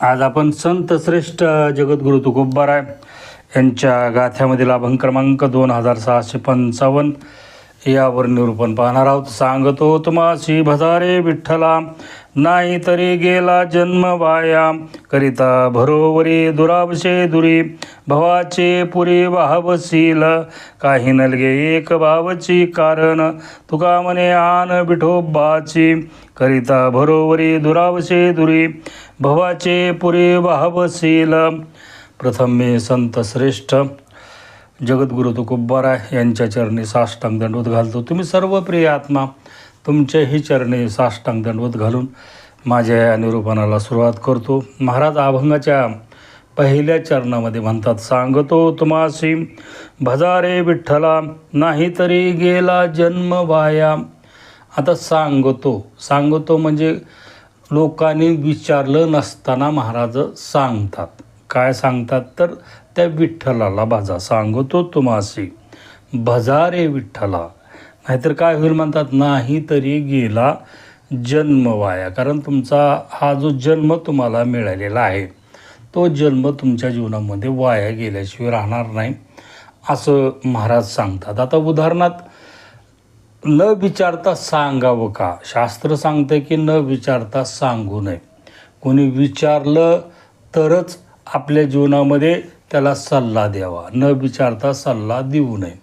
आज आपण संत श्रेष्ठ जगद्गुरु तुकुब्बाराय यांच्या गाथ्यामधील अभंग क्रमांक दोन हजार सहाशे पंचावन्न यावर निरूपण पाहणार आहोत. सांगतो तुम्हाशी भजारे विठ्ठला नाही तरी गेला जन्म वाया. करिता भरोवरी दुरावशे दुरी भवाचे पुरी वाहवशील. काही नलगे एक भावची कारण तुका म्हणे आन विठोबाची. करिता भरोवरी दुरावशे दुरी भवाचे पुरे वाहवशील प्रथम मे संत श्रेष्ठ. जगद्गुरु तुकोबारा यांच्या चरणी साष्टांग दंडवत घालतो. तुम्ही सर्व प्रिय आत्मा तुमच्याही चरणी साष्टांग दंडवत घालून माझ्या या निरूपणाला सुरुवात करतो. महाराज अभंगाच्या पहिल्या चरणामध्ये म्हणतात सांगतो तुमासी भजारे विठ्ठला नाही तरी गेला जन्म वाया. आता सांगतो. सांगतो म्हणजे लोकांनी विचारलं नसताना महाराज सांगतात. काय सांगतात? तर त्या विठ्ठलाला भजा सांगतो तुम्हाशी. भजारे विठ्ठला. नाहीतर काय होईल म्हणतात? नाही तरी गेला जन्म वाया. कारण तुमचा हा जो जन्म तुम्हाला मिळालेला आहे तो जन्म तुमच्या जीवनामध्ये वाया गेल्याशिवाय राहणार नाही असं महाराज सांगतात. आता उदाहरणार्थ न विचारता सांगावं का? शास्त्र सांगतं की न विचारता सांगू नये. कोणी विचारलं तरच आपल्या जीवनामध्ये त्याला सल्ला द्यावा. न विचारता सल्ला देऊ नये.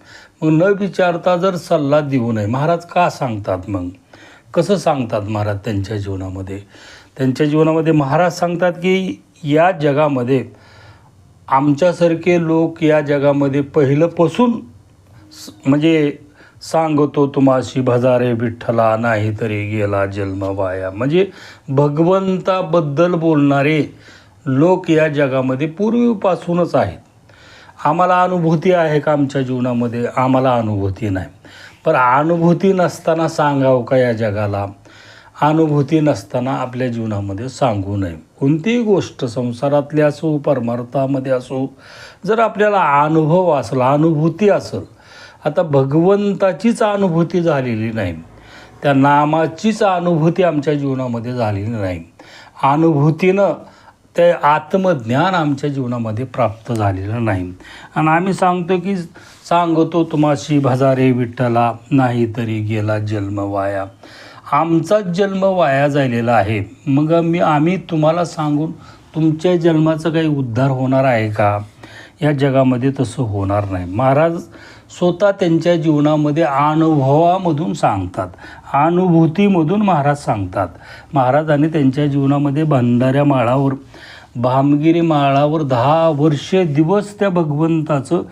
मग न विचारता जर सल्ला देऊ नये महाराज का सांगतात मग? कसं सांगतात महाराज त्यांच्या जीवनामध्ये? त्यांच्या जीवनामध्ये महाराज सांगतात की या जगामध्ये आमच्यासारखे लोक या जगामध्ये पहिलंपासून म्हणजे सांगतो तुम्हाशी भजारे विठ्ठला नाही तरी गेला जन्म वाया. म्हणजे भगवंताबद्दल बोलणारे लोक या जगामध्ये पूर्वीपासूनच आहेत. आम्हाला अनुभूती आहे का आमच्या जीवनामध्ये? आम्हाला अनुभूती नाही. पण अनुभूती नसताना सांगावं का या जगाला? अनुभूती नसताना आपल्या जीवनामध्ये सांगू नये. कोणतीही गोष्ट संसारातली असो परमार्थामध्ये असो जर आपल्याला अनुभव असला अनुभूती असेल आता भगवंताचीच अनुभूती झालेली नाही. त्या नामाचीच अनुभूती आमच्या जीवनामध्ये झालेली नाही. अनुभूतीनं ते आत्मज्ञान आमच्या जीवनामध्ये प्राप्त झालेलं नाही. आणि आम्ही सांगतो की सांगतो तुम्हाशी भजारे विठ्ठला नाही तरी गेला जन्म वाया. आमचाच जन्म वाया झालेला आहे. मग मी आम्ही तुम्हाला सांगून तुमच्या जन्माचा काही उद्धार होणार आहे का? या जगामध्ये तसं होणार नाही. महाराज स्वतः त्यांच्या जीवनामध्ये अनुभवामधून सांगतात. अनुभूतीमधून महाराज सांगतात. महाराजांनी त्यांच्या जीवनामध्ये भंडाऱ्या माळावर भामगिरी माळावर दहा वर्षे दिवस त्या भगवंताचं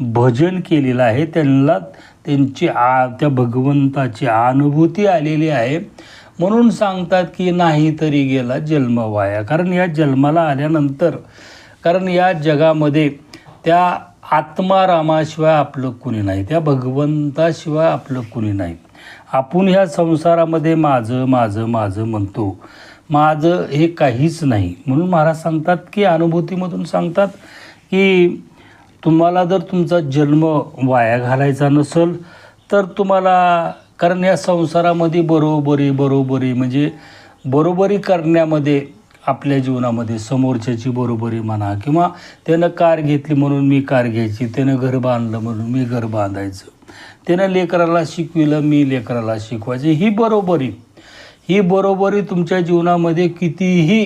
भजन केलेलं आहे. त्यांना त्यांची आ त्या भगवंताची अनुभूती आलेली आहे. म्हणून सांगतात की नाही तरी गेला जन्म वाया कारण या जन्माला आल्यानंतर कारण या जगामध्ये त्या आत्मारामाशिवाय आपलं कुणी नाही. त्या भगवंताशिवाय आपलं कुणी नाही. आपण ह्या संसारामध्ये माझं माझं माझं म्हणतो. माझं हे काहीच नाही. म्हणून महाराज सांगतात की अनुभूतीमधून सांगतात की तुम्हाला जर तुमचा जन्म वाया घालायचा नसेल तर तुम्हाला कारण या संसारामध्ये बरोबरी बरोबरी म्हणजे बरोबरी करण्यामध्ये आपल्या जीवनामध्ये समोरच्याची बरोबरी म्हणा किंवा त्यानं कार घेतली म्हणून मी कार घ्यायची त्यानं घर बांधलं म्हणून मी घर बांधायचं. त्यानं लेकराला शिकविलं मी लेकराला शिकवायचं. ही बरोबरी. ही बरोबरी तुमच्या जीवनामध्ये कितीही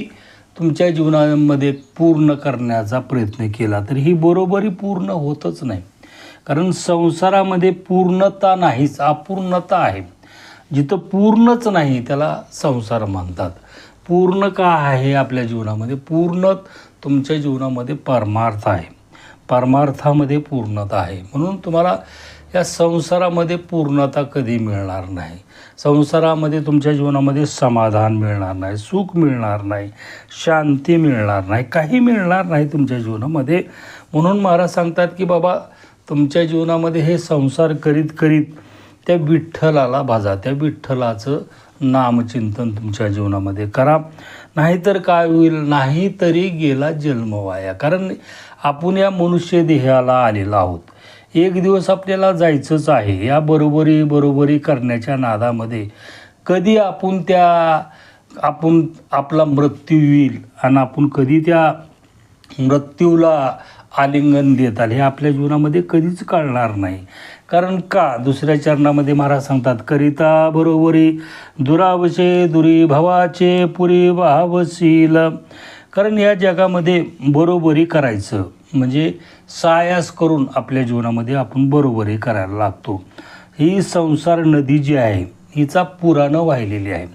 तुमच्या जीवनामध्ये पूर्ण करण्याचा प्रयत्न केला तर ही बरोबरी पूर्ण होतच नाही. कारण संसारामध्ये पूर्णता नाहीच अपूर्णता आहे. जिथं पूर्णच नाही त्याला संसार म्हणतात. पूर्ण का आहे आपल्या जीवनामध्ये? पूर्ण तुमच्या जीवनामध्ये परमार्थ आहे. परमार्थामध्ये पूर्णता आहे. म्हणून तुम्हाला या संसारामध्ये पूर्णता कधी मिळणार नाही. संसारामध्ये तुमच्या जीवनामध्ये समाधान मिळणार नाही सुख मिळणार नाही शांती मिळणार नाही काही मिळणार नाही तुमच्या जीवनामध्ये. म्हणून महाराज सांगतात की बाबा तुमच्या जीवनामध्ये हे संसार करीत करीत त्या विठ्ठलाला भाजा त्या विठ्ठलाचं नामचिंतन तुमच्या जीवनामध्ये करा. नाहीतर काय होईल? नाही तरी गेला जन्म वाया कारण आपण या मनुष्य देहाला आलेला आहोत. एक दिवस आपल्याला जायचंच आहे. या बरोबरी बरोबरी करण्याच्या नादामध्ये कधी आपण त्या आपण आपला मृत्यू येईल आणि आपण कधी त्या मृत्यूला आलिंगन देताल हे आपल्या जीवनामध्ये कधीच कळणार नाही. कारण का? दुसऱ्या चरणामध्ये महाराज सांगतात करिता बरोबरी दुरावशे दुरी भावाचे पुरी भावशील कारण या जगामध्ये बरोबरी करायचं म्हणजे सायास करून आपल्या जीवनामध्ये आपण बरोबरी करायला लागतो. ही संसार नदी जी आहे हिचा पुरानं वाहिलेली आहे.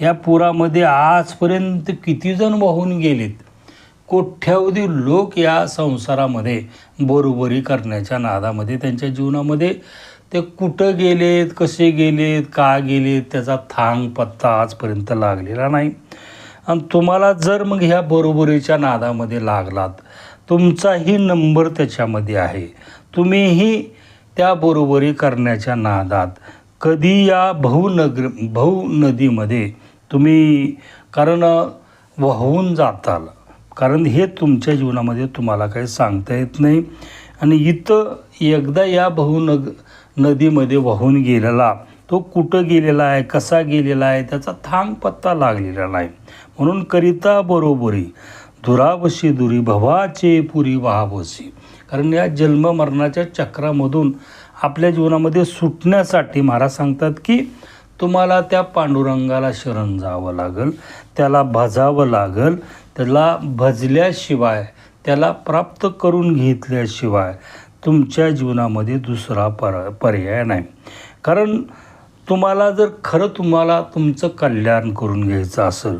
या पुरामध्ये आजपर्यंत किती जण वाहून गेलेत? कोट्यावधी लोक या संसारामध्ये बरोबरी करण्याच्या नादामध्ये त्यांच्या जीवनामध्ये ते कुठं गेलेत कसे गेलेत का गेलेत त्याचा थांग पत्ता आजपर्यंत लागलेला नाही. आणि तुम्हाला जर मग ह्या बरोबरीच्या नादामध्ये लागलात तुमचाही नंबर त्याच्यामध्ये आहे. तुम्हीही त्या बरोबरी करण्याच्या नादात कधी या भाऊनगर भाऊ नदीमध्ये तुम्ही कारण वाहून जाताल. कारण हे तुमच्या जीवनामध्ये तुम्हाला काही सांगता येत नाही. आणि इथं एकदा या बहु नग नदीमध्ये वाहून गेलेला तो कुठं गेलेला आहे कसा गेलेला आहे त्याचा थांग पत्ता लागलेला नाही. म्हणून करिता बरोबरी दुरावशी दुरी भवाचे पुरी वाहावशी कारण या जन्म मरणाच्या चक्रामधून आपल्या जीवनामध्ये सुटण्यासाठी महाराज सांगतात की तुम्हाला त्या पांडुरंगाला शरण जावं लागल त्याला भजावं लागल त्याला भजल्याशिवाय त्याला प्राप्त करून घेतल्याशिवाय तुमच्या जीवनामध्ये दुसरा पर पर्याय नाही. कारण तुम्हाला जर खरं तुम्हाला तुमचं कल्याण करून घ्यायचं असेल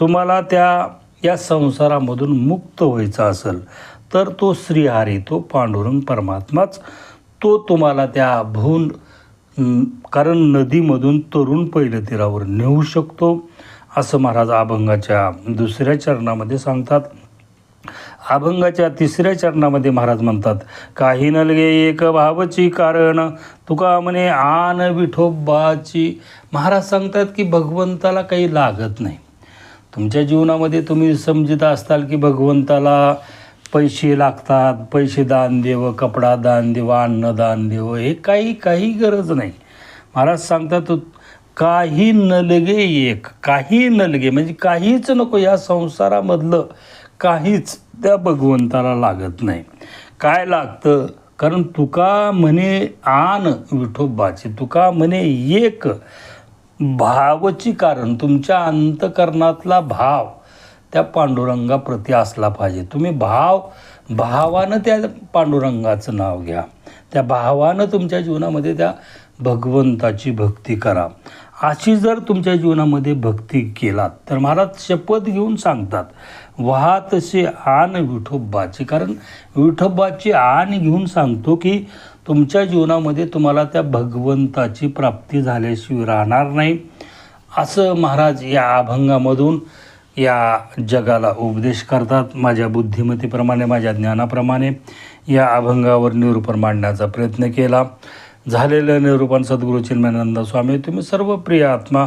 तुम्हाला त्या या संसारामधून मुक्त व्हायचं असेल तर तो श्रीहारी तो पांडुरंग परमात्माच तो तुम्हाला त्या भून कारण नदीमधून तरुण पहिल्या तीरावर नेऊ शकतो. असं महाराज अभंगाच्या दुसऱ्या चरणामध्ये सांगतात. अभंगाच्या तिसऱ्या चरणामध्ये महाराज म्हणतात काही नलगे एक भावची कारण तुका म्हणे आन विठोबाची. महाराज सांगतात की भगवंताला काही लागत नाही. तुमच्या जीवनामध्ये तुम्ही समजत असताल की भगवंताला पैसे लागतात पैसे दान देव कपडा दान देव अन्न दान देव हे काही काही गरज नाही. महाराज सांगतात काही नलगे एक काही नलगे. म्हणजे काहीच नको या संसारामधलं. काहीच त्या भगवंताला लागत नाही. काय लागतं? कारण तुका म्हणे आन विठोबाची तुका म्हणे एक भावची कारण. तुमच्या अंतकरणातला भाव त्या पांडुरंगाप्रती असला पाहिजे. तुम्ही भाव भावानं त्या पांडुरंगाचं नाव घ्या. त्या भावानं तुमच्या जीवनामध्ये त्या भगवंताची भक्ती करा. अशी जर तुमच्या जीवनामध्ये भक्ती केलात तर महाराज शपथ घेऊन सांगतात व्हा तसे आण विठोबाची. कारण विठोबाची आण घेऊन सांगतो की तुमच्या जीवनामध्ये तुम्हाला त्या भगवंताची प्राप्ती झाल्याशिवाय राहणार नाही. असं महाराज या अभंगामधून या जगाला उपदेश करतात. माझ्या बुद्धिमत्तेप्रमाणे माझ्या ज्ञानाप्रमाणे या अभंगावर निरूपण मांडण्याचा प्रयत्न केला. झालेलं निरूपण सद्गुरू चिन्मयानंद स्वामी तुम्ही सर्व प्रिय आत्मा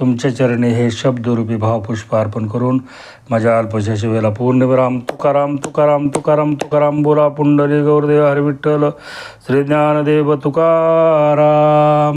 तुमच्या चरणी हे शब्दरूपी भावपुष्प अर्पण करून माझ्या अल्पशा वेळेला पूर्णविराम तुकाराम तुकाराम तुकाराम तुकाराम बोला पुंडली गौरदेव हरविठ्ठल श्री ज्ञानदेव तुकाराम.